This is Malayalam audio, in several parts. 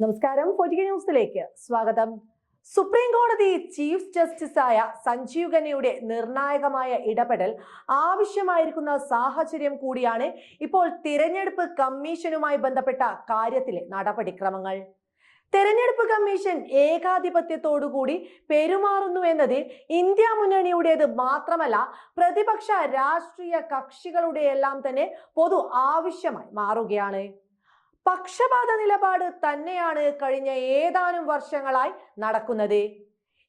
നമസ്കാരം. പൊതുകെ ന്യൂസിലേക്ക് സ്വാഗതം. സുപ്രീം കോടതി ചീഫ് ജസ്റ്റിസായ സഞ്ജീവ് ഖന്നയുടെ നിർണായകമായ ഇടപെടൽ ആവശ്യമായിരിക്കുന്ന സാഹചര്യം കൂടിയാണ് ഇപ്പോൾ തിരഞ്ഞെടുപ്പ് കമ്മീഷനുമായി ബന്ധപ്പെട്ട കാര്യത്തിലെ നടപടിക്രമങ്ങൾ. തെരഞ്ഞെടുപ്പ് കമ്മീഷൻ ഏകാധിപത്യത്തോടുകൂടി പെരുമാറുന്നു എന്നതിൽ ഇന്ത്യ മുന്നണിയുടേത് മാത്രമല്ല പ്രതിപക്ഷ രാഷ്ട്രീയ കക്ഷികളുടെയെല്ലാം തന്നെ പൊതു ആവശ്യമായി മാറുകയാണ്. പക്ഷപാത നിലപാട് തന്നെയാണ് കഴിഞ്ഞ ഏതാനും വർഷങ്ങളായി നടക്കുന്നത്.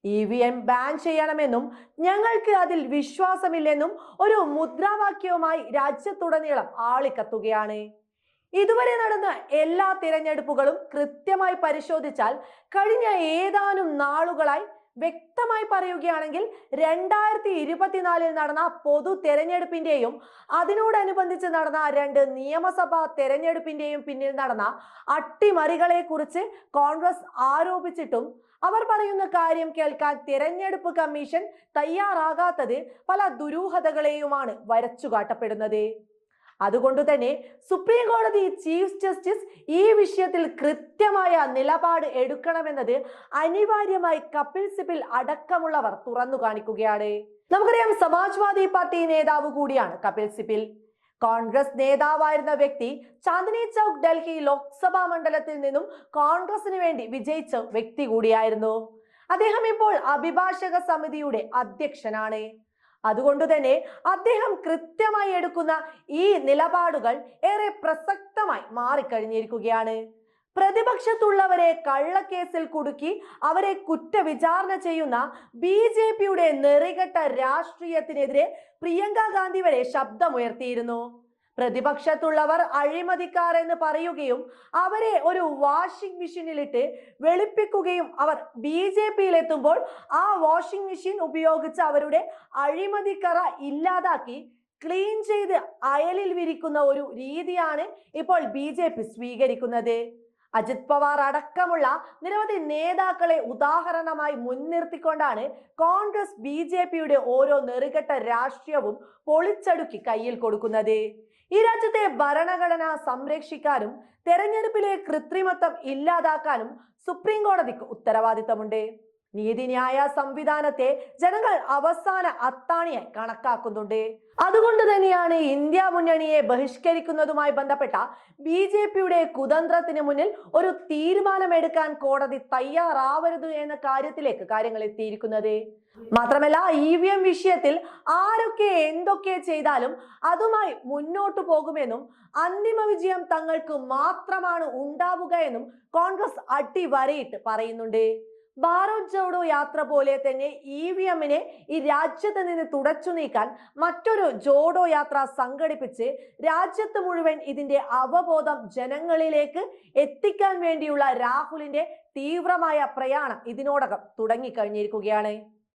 ഇ വി എം ബാൻ ചെയ്യണമെന്നും ഞങ്ങൾക്ക് അതിൽ വിശ്വാസമില്ലെന്നും ഒരു മുദ്രാവാക്യവുമായി രാജ്യത്തുടനീളം ആളിക്കത്തുകയാണ്. ഇതുവരെ നടന്ന എല്ലാ തിരഞ്ഞെടുപ്പുകളും കൃത്യമായി പരിശോധിച്ചാൽ കഴിഞ്ഞ ഏതാനും നാളുകളായി വ്യക്തമായി പറയുകയാണെങ്കിൽ രണ്ടായിരത്തി ഇരുപത്തിനാലിൽ നടന്ന പൊതു തെരഞ്ഞെടുപ്പിന്റെയും അതിനോടനുബന്ധിച്ച് നടന്ന രണ്ട് നിയമസഭാ തെരഞ്ഞെടുപ്പിന്റെയും പിന്നിൽ നടന്ന അട്ടിമറികളെ കുറിച്ച് കോൺഗ്രസ് ആരോപിച്ചിട്ടും അവർ പറയുന്ന കാര്യം കേൾക്കാൻ തിരഞ്ഞെടുപ്പ് കമ്മീഷൻ തയ്യാറാകാത്തത് പല ദുരൂഹതകളെയുമാണ് വരച്ചുകാട്ടപ്പെടുന്നത്. അതുകൊണ്ട് തന്നെ സുപ്രീം കോടതി ചീഫ് ജസ്റ്റിസ് ഈ വിഷയത്തിൽ കൃത്യമായ നിലപാട് എടുക്കണമെന്നത് അനിവാര്യമായി കപിൽ സിബിൽ അടക്കമുള്ളവർ തുറന്നു കാണിക്കുകയാണ്. നമുക്കറിയാം സമാജ്വാദി പാർട്ടി നേതാവ് കൂടിയാണ് കപിൽ സിബിൽ. കോൺഗ്രസ് നേതാവായിരുന്ന വ്യക്തി ചാന്ദിനി ചൗക്ക് ഡൽഹി ലോക്സഭാ മണ്ഡലത്തിൽ നിന്നും കോൺഗ്രസിന് വേണ്ടി വിജയിച്ച വ്യക്തി കൂടിയായിരുന്നു. അദ്ദേഹം ഇപ്പോൾ അഭിഭാഷക സമിതിയുടെ അധ്യക്ഷനാണ്. അതുകൊണ്ട് തന്നെ അദ്ദേഹം കൃത്യമായി എടുക്കുന്ന ഈ നിലപാടുകൾ ഏറെ പ്രസക്തമായി മാറിക്കഴിഞ്ഞിരിക്കുകയാണ്. പ്രതിപക്ഷത്തുള്ളവരെ കള്ളക്കേസിൽ കുടുക്കി അവരെ കുറ്റവിചാരണ ചെയ്യുന്ന ബി ജെ പിയുടെ നെറികെട്ട രാഷ്ട്രീയത്തിനെതിരെ പ്രിയങ്ക ഗാന്ധി വരെ ശബ്ദമുയർത്തിയിരുന്നു. പ്രതിപക്ഷത്തുള്ളവർ അഴിമതിക്കാർ എന്ന് പറയുകയും അവരെ ഒരു വാഷിംഗ് മെഷീനിലിട്ട് വെളുപ്പിക്കുകയും അവർ ബി ജെ പിയിലെത്തുമ്പോൾ ആ വാഷിംഗ് മെഷീൻ ഉപയോഗിച്ച് അവരുടെ അഴിമതിക്കറ ഇല്ലാതാക്കി ക്ലീൻ ചെയ്ത് അയലിൽ വിരിക്കുന്ന ഒരു രീതിയാണ് ഇപ്പോൾ ബി സ്വീകരിക്കുന്നത്. അജിത് പവാർ അടക്കമുള്ള നിരവധി നേതാക്കളെ ഉദാഹരണമായി മുൻനിർത്തിക്കൊണ്ടാണ് കോൺഗ്രസ് ബി ജെ പിയുടെ ഓരോ നെറുകെട്ട രാഷ്ട്രീയവും പൊളിച്ചടുക്കി കയ്യിൽ കൊടുക്കുന്നത്. ഈ രാജ്യത്തെ ഭരണഘടന സംരക്ഷിക്കാനും തെരഞ്ഞെടുപ്പിലെ കൃത്രിമത്വം ഇല്ലാതാക്കാനും സുപ്രീം കോടതിക്ക് ഉത്തരവാദിത്തമുണ്ട്. നീതിന്യായ സംവിധാനത്തെ ജനങ്ങൾ അവസാന അത്താണിയായി കണക്കാക്കുന്നുണ്ട്. അതുകൊണ്ട് തന്നെയാണ് ഇന്ത്യ മുന്നണിയെ ബഹിഷ്കരിക്കുന്നതുമായി ബന്ധപ്പെട്ട ബി ജെ പിയുടെ കുതന്ത്രത്തിന് മുന്നിൽ ഒരു തീരുമാനമെടുക്കാൻ കോടതി തയ്യാറാവരുത് എന്ന കാര്യത്തിലേക്ക് കാര്യങ്ങൾ എത്തിയിരിക്കുന്നത്. മാത്രമല്ല ഇ വി എം വിഷയത്തിൽ ആരൊക്കെ എന്തൊക്കെ ചെയ്താലും അതുമായി മുന്നോട്ടു പോകുമെന്നും അന്തിമ വിജയം തങ്ങൾക്ക് മാത്രമാണ് ഉണ്ടാവുക എന്നും കോൺഗ്രസ് അടിവരയിട്ട് പറയുന്നുണ്ട്. ഭാരത് ജോഡോ യാത്ര പോലെ തന്നെ ഇ വി എമ്മിനെ ഈ രാജ്യത്ത് നിന്ന് തുടച്ചു നീക്കാൻ മറ്റൊരു ജോഡോ യാത്ര സംഘടിപ്പിച്ച് രാജ്യത്ത് മുഴുവൻ ഇതിന്റെ അവബോധം ജനങ്ങളിലേക്ക് എത്തിക്കാൻ വേണ്ടിയുള്ള രാഹുലിന്റെ തീവ്രമായ പ്രയാണം ഇതിനോടകം തുടങ്ങിക്കഴിഞ്ഞിരിക്കുകയാണ്.